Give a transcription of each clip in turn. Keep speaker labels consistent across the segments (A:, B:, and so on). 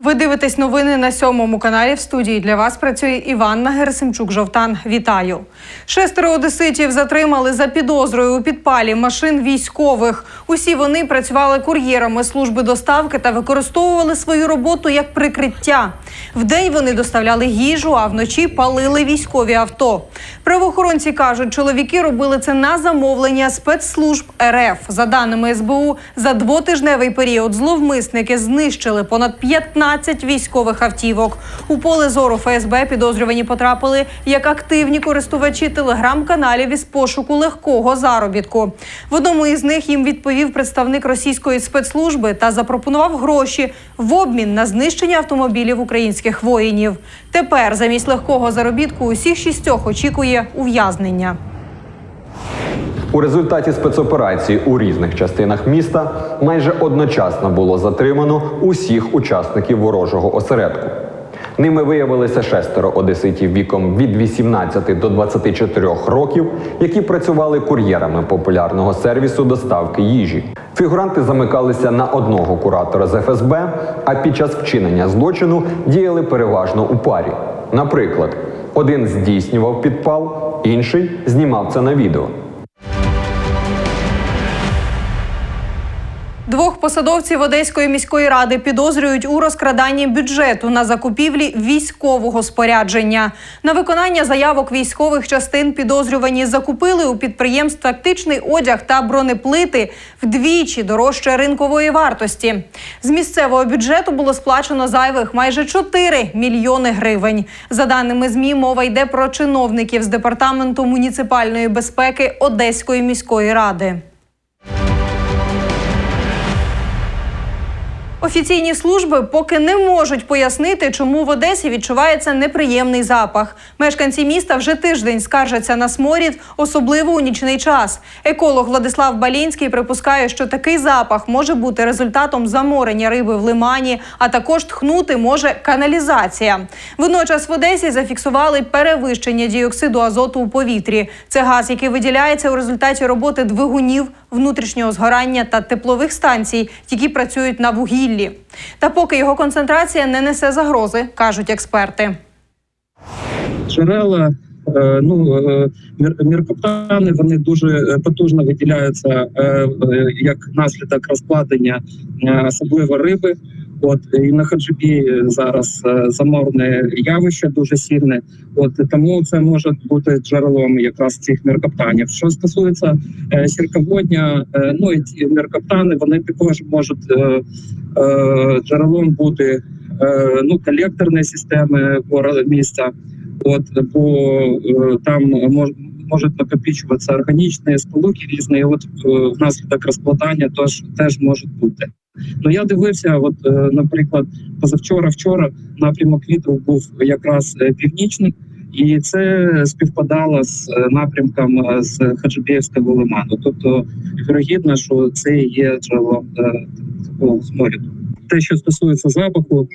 A: Ви дивитесь новини на сьомому каналі. В студії для вас працює Іванна Герасимчук. Жовтан. Вітаю. Шестеро одеситів затримали за підозрою у підпалі машин військових. Усі вони працювали кур'єрами служби доставки та використовували свою роботу як прикриття. Вдень вони доставляли їжу, а вночі палили військові авто. Правоохоронці кажуть, чоловіки робили це на замовлення спецслужб РФ. За даними СБУ, за двотижневий період зловмисники знищили понад 15 військових автівок. У поле зору ФСБ підозрювані потрапили як активні користувачі телеграм-каналів із пошуку легкого заробітку. В одному із них їм відповів представник російської спецслужби та запропонував гроші в обмін на знищення автомобілів українських воїнів. Тепер замість легкого заробітку усіх шістьох очікує ув'язнення.
B: У результаті спецоперації у різних частинах міста майже одночасно було затримано усіх учасників ворожого осередку. Ними виявилися шестеро одеситів віком від 18 до 24 років, які працювали кур'єрами популярного сервісу доставки їжі. Фігуранти замикалися на одного куратора з ФСБ, а під час вчинення злочину діяли переважно у парі. Наприклад, один здійснював підпал, інший знімав це на відео.
A: Двох посадовців Одеської міської ради підозрюють у розкраданні бюджету на закупівлі військового спорядження. На виконання заявок військових частин підозрювані закупили у підприємств тактичний одяг та бронеплити вдвічі дорожче ринкової вартості. З місцевого бюджету було сплачено зайвих майже 4 мільйони гривень. За даними ЗМІ, мова йде про чиновників з департаменту муніципальної безпеки Одеської міської ради. Офіційні служби поки не можуть пояснити, чому в Одесі відчувається неприємний запах. Мешканці міста вже тиждень скаржаться на сморід, особливо у нічний час. Еколог Владислав Балінський припускає, що такий запах може бути результатом заморення риби в лимані, а також тхнути може каналізація. Водночас в Одесі зафіксували перевищення діоксиду азоту у повітрі. Це газ, який виділяється у результаті роботи двигунів внутрішнього згорання та теплових станцій, які працюють на вугіллі. Та поки його концентрація не несе загрози, кажуть експерти.
C: джерела. е, Ну е, міркоптани вони дуже е, потужно виділяються як наслідок розкладення, особливо риби. От і на Хаджибі зараз е, заморне явище дуже сильне. От тому це може бути джерелом якраз цих міркоптанів. Що стосується е, сірководня, е, ну і ці міркоптани вони також можуть е, е, джерелом бути е, ну колекторної системи міста. От бо е, там мож, можуть накопичуватися органічні сполуки різні. От е, внаслідок розкладання теж теж можуть бути. Ну я дивився, от, е, наприклад, позавчора, вчора напрямок вітру був якраз е, північний, і це співпадало з е, напрямком з Хаджибєвського лиману. Тобто, вірогідно, що це є джерелом такого сморіду. Те, що стосується запаху,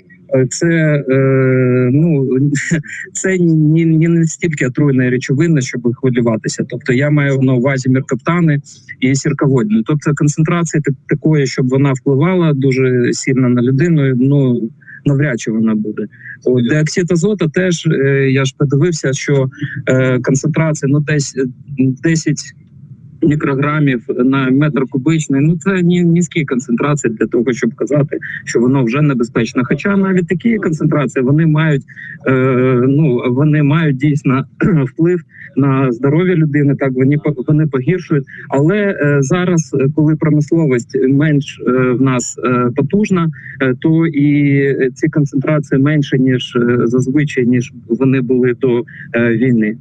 C: це е, ну це не, не настільки отруйна речовина, щоб хвилюватися. Тобто я маю на увазі міркоптани і сірководні. Тобто концентрація так- такої, щоб вона впливала дуже сильно на людину. Ну навряд чи вона буде. От, Диоксид азоту теж е, я ж подивився, що е, концентрація ну десь е, 10 мікрограмів на метр кубичний. Ну це низькі концентрації для того, щоб казати, що воно вже небезпечно. Хоча навіть такі концентрації вони мають е, ну вони мають дійсно вплив на здоров'я людини. Так вони вони погіршують. Але е, зараз, е, коли промисловість менш е, в нас е, потужна, е, то і ці концентрації менше ніж е, зазвичай, ніж вони були до е, війни.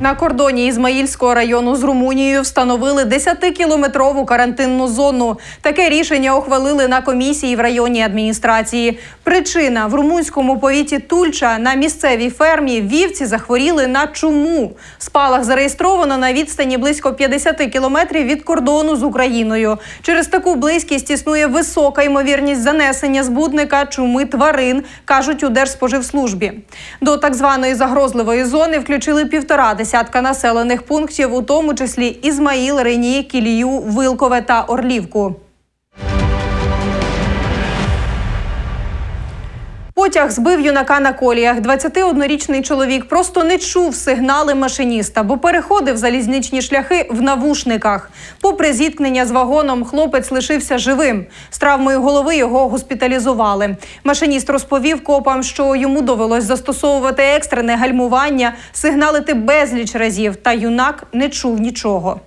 A: На кордоні Ізмаїльського району з Румунією встановили 10-кілометрову карантинну зону. Таке рішення ухвалили на комісії в районній адміністрації. Причина в румунському повіті Тульча на місцевій фермі вівці захворіли на чуму. Спалах зареєстровано на відстані близько 50 кілометрів від кордону з Україною. Через таку близькість існує висока ймовірність занесення збудника чуми тварин, кажуть у Держспоживслужбі. До так званої загрозливої зони включили півтора десятка населених пунктів, у тому числі Ізмаїл, Рені, Кілію, Вилкове та Орлівку. Потяг збив юнака на коліях. 21-річний чоловік просто не чув сигнали машиніста, бо переходив залізничні шляхи в навушниках. Попри зіткнення з вагоном, хлопець лишився живим. З травмою голови його госпіталізували. Машиніст розповів копам, що йому довелось застосовувати екстрене гальмування, сигналити безліч разів, та юнак не чув нічого.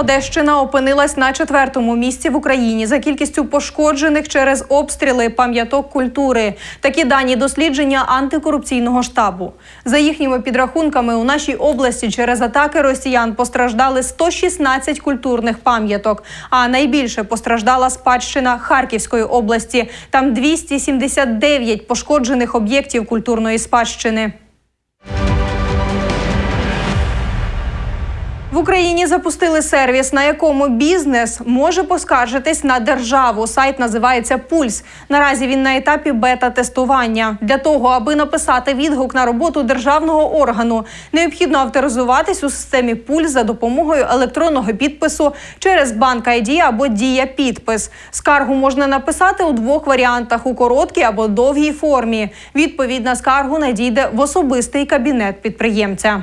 A: Одещина опинилась на четвертому місці в Україні за кількістю пошкоджених через обстріли пам'яток культури. Такі дані дослідження антикорупційного штабу. За їхніми підрахунками, у нашій області через атаки росіян постраждали 116 культурних пам'яток. А найбільше постраждала спадщина Харківської області. Там 279 пошкоджених об'єктів культурної спадщини. В Україні запустили сервіс, на якому бізнес може поскаржитись на державу. Сайт називається Пульс. Наразі він на етапі бета-тестування. Для того, аби написати відгук на роботу державного органу, необхідно авторизуватись у системі Пульс за допомогою електронного підпису через банк ID або Дія підпис. Скаргу можна написати у двох варіантах: у короткій або довгій формі. Відповідь на скаргу надійде в особистий кабінет підприємця.